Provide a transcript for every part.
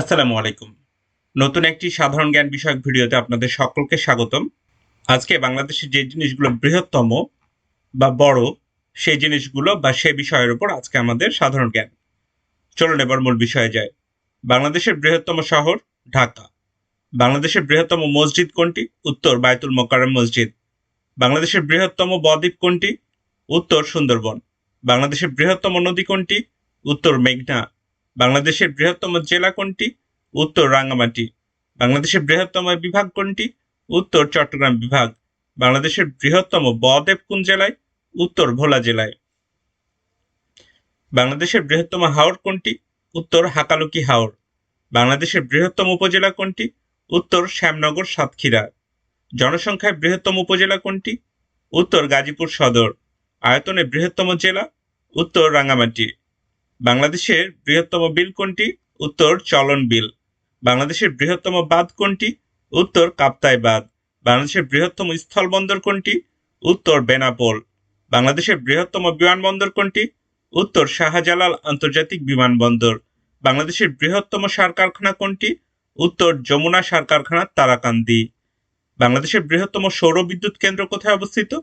আসসালামু আলাইকুম। নতুন একটি সাধারণ জ্ঞান বিষয়ক ভিডিওতে আপনাদের সকলকে স্বাগতম। আজকে বাংলাদেশের যে জিনিসগুলো বৃহত্তম বা বড়, সেই জিনিসগুলো বা সে বিষয়ের উপর আজকে আমাদের সাধারণ জ্ঞান। চলুন এবার মূল বিষয়ে যায় বাংলাদেশের বৃহত্তম শহর ঢাকা। বাংলাদেশের বৃহত্তম মসজিদ কোনটি? উত্তর বায়তুল মোকাররম মসজিদ। বাংলাদেশের বৃহত্তম বদ্বীপ কোনটি? উত্তর সুন্দরবন। বাংলাদেশের বৃহত্তম নদী কোনটি? উত্তর মেঘনা। বাংলাদেশের বৃহত্তম জেলা কোনটি? উত্তর রাঙ্গামাটি। বাংলাদেশের বৃহত্তম বিভাগ কোনটি? উত্তর চট্টগ্রাম বিভাগ। বাংলাদেশের বৃহত্তম বদেব কোন জেলায়? উত্তর ভোলা জেলায়। বাংলাদেশের বৃহত্তম হাওর কোনটি? উত্তর হাকালুকি হাওর। বাংলাদেশের বৃহত্তম উপজেলা কোনটি? উত্তর শ্যামনগর সাতক্ষীরা। জনসংখ্যায় বৃহত্তম উপজেলা কোনটি? উত্তর গাজীপুর সদর। আয়তনে বৃহত্তম জেলা? উত্তর রাঙ্গামাটি। বাংলাদেশের বৃহত্তম বিল কোনটি? উত্তর, চলন বিল। বাংলাদেশের বৃহত্তম বাঁধ কোনটি? উত্তর, কাপ্তাই বাঁধ। বাংলাদেশের বৃহত্তম স্থলবন্দর কোনটি? উত্তর, বেনাপোল। বাংলাদেশের বৃহত্তম বিমানবন্দর কোনটি? উত্তর, শাহজালাল আন্তর্জাতিক বিমানবন্দর। বাংলাদেশের বৃহত্তম সার কারখানা কোনটি? উত্তর, যমুনা সার কারখানা তারাকান্দি। বাংলাদেশের বৃহত্তম সৌর বিদ্যুৎ কেন্দ্র কোথায় অবস্থিত?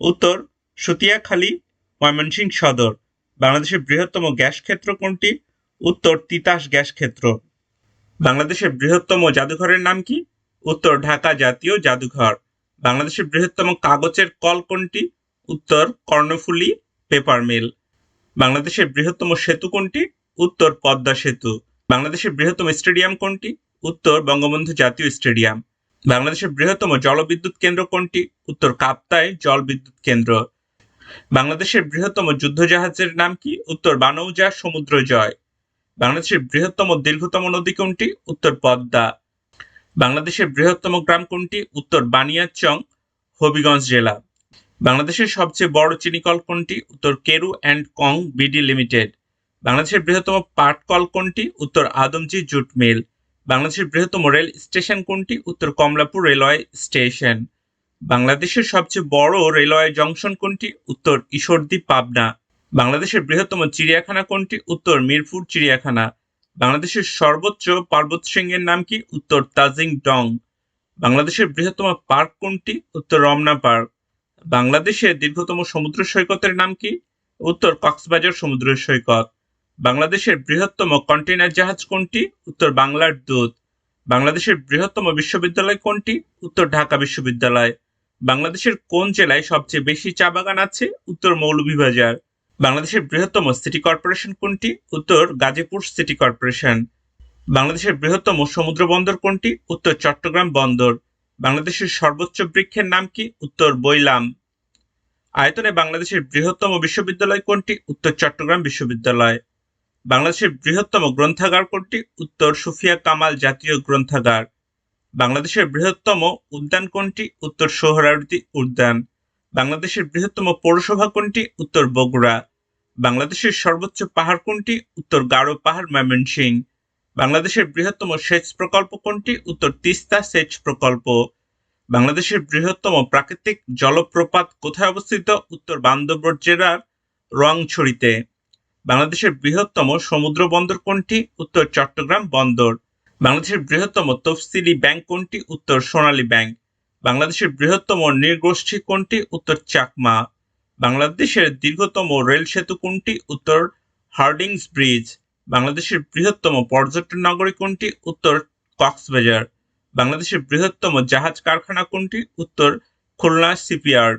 উত্তর, সুতিয়াখালী, ময়মনসিংহ সদর। বাংলাদেশের বৃহত্তম গ্যাস ক্ষেত্র কোনটি? উত্তর, তিতাস গ্যাস ক্ষেত্র। বাংলাদেশের বৃহত্তম জাদুঘরের নাম কি? উত্তর, ঢাকা জাতীয় জাদুঘর। বাংলাদেশের বৃহত্তম কাগজের কল কোনটি? উত্তর, কর্ণফুলী পেপার মিল। বাংলাদেশের বৃহত্তম সেতু কোনটি? উত্তর, পদ্মা সেতু। বাংলাদেশের বৃহত্তম স্টেডিয়াম কোনটি? উত্তর, বঙ্গবন্ধু জাতীয় স্টেডিয়াম। বাংলাদেশের বৃহত্তম জলবিদ্যুৎ কেন্দ্র কোনটি? উত্তর কাপ্তায় জলবিদ্যুৎ কেন্দ্র। বাংলাদেশের বৃহত্তম যুদ্ধজাহাজের নাম কি? উত্তর বানৌজা, সমুদ্র জয়। বাংলাদেশের বৃহত্তম দীর্ঘতম নদী কোনটি? উত্তর পদ্মা। বাংলাদেশের বৃহত্তম গ্রাম কোনটি? উত্তর বানিয়াচং, হবিগঞ্জ জেলা। বাংলাদেশের সবচেয়ে বড় চিনিকল কোনটি? উত্তর Carew and Co BD limited. বাংলাদেশের বৃহত্তম পাট কল কোনটি? উত্তর আদমজি জুট মিল। বাংলাদেশের বৃহত্তম রেল স্টেশন কোনটি? উত্তর কমলাপুর রেলওয়ে স্টেশন। বাংলাদেশের সবচেয়ে বড় রেলওয়ে জংশন কোনটি? উত্তর ঈশ্বরদী, পাবনা। বাংলাদেশের বৃহত্তম চিড়িয়াখানা কোনটি? উত্তর মিরপুর, চিড়িয়াখানা। বাংলাদেশের সর্বোচ্চ পর্বতশৃঙ্গের নাম কি? উত্তর তাজিং ডং বাংলাদেশের বৃহত্তম পার্ক কোনটি? উত্তর রমনা পার্ক। বাংলাদেশের দীর্ঘতম সমুদ্র সৈকতের নাম কি? উত্তর কক্সবাজার সমুদ্র সৈকত। বাংলাদেশের বৃহত্তম কন্টেইনার জাহাজ কোনটি? উত্তর বাংলার দূত। বাংলাদেশের বৃহত্তম বিশ্ববিদ্যালয় কোনটি? উত্তর ঢাকা বিশ্ববিদ্যালয়। বাংলাদেশের কোন জেলায় সবচেয়ে বেশি চা বাগান আছে? উত্তর মৌলভীবাজার। বাংলাদেশের বৃহত্তম সিটি কর্পোরেশন কোনটি? উত্তর গাজীপুর সিটি কর্পোরেশন। বাংলাদেশের বৃহত্তম সমুদ্র বন্দর কোনটি? উত্তর চট্টগ্রাম বন্দর। বাংলাদেশের সর্বোচ্চ বৃক্ষের নাম কি? উত্তর বৈলাম। আয়তনে বাংলাদেশের বৃহত্তম বিশ্ববিদ্যালয় কোনটি? উত্তর চট্টগ্রাম বিশ্ববিদ্যালয়। বাংলাদেশের বৃহত্তম গ্রন্থাগার কোনটি? উত্তর সুফিয়া কামাল জাতীয় গ্রন্থাগার। বাংলাদেশের বৃহত্তম উদ্যান কোনটি? উত্তর সোহরাওয়ার্দী উদ্যান। বাংলাদেশের বৃহত্তম পৌরসভা কোনটি? উত্তর বগুড়া। বাংলাদেশের সর্বোচ্চ পাহাড় কোনটি? উত্তর গারো পাহাড় ময়মনসিংহ বাংলাদেশের বৃহত্তম সেচ প্রকল্প কোনটি? উত্তর তিস্তা সেচ প্রকল্প। বাংলাদেশের বৃহত্তম প্রাকৃতিক জলপ্রপাত কোথায় অবস্থিত? উত্তর বান্দরবন জেলার রংছড়িতে। বাংলাদেশের বৃহত্তম সমুদ্র বন্দর কোনটি? উত্তর চট্টগ্রাম বন্দর। বাংলাদেশের বৃহত্তম তফসিলি ব্যাংক কোনটি? উত্তর সোনালী ব্যাংক। বাংলাদেশের বৃহত্তম নৃগোষ্ঠী কোনটি? উত্তর চাকমা। বাংলাদেশের দীর্ঘতম রেল সেতু কোনটি? উত্তর হার্ডিংস ব্রিজ বাংলাদেশের বৃহত্তম পর্যটন নগরী কোনটি? উত্তর কক্সবাজার। বাংলাদেশের বৃহত্তম জাহাজ কারখানা কোনটি? উত্তর খুলনা সিপিয়ার্ড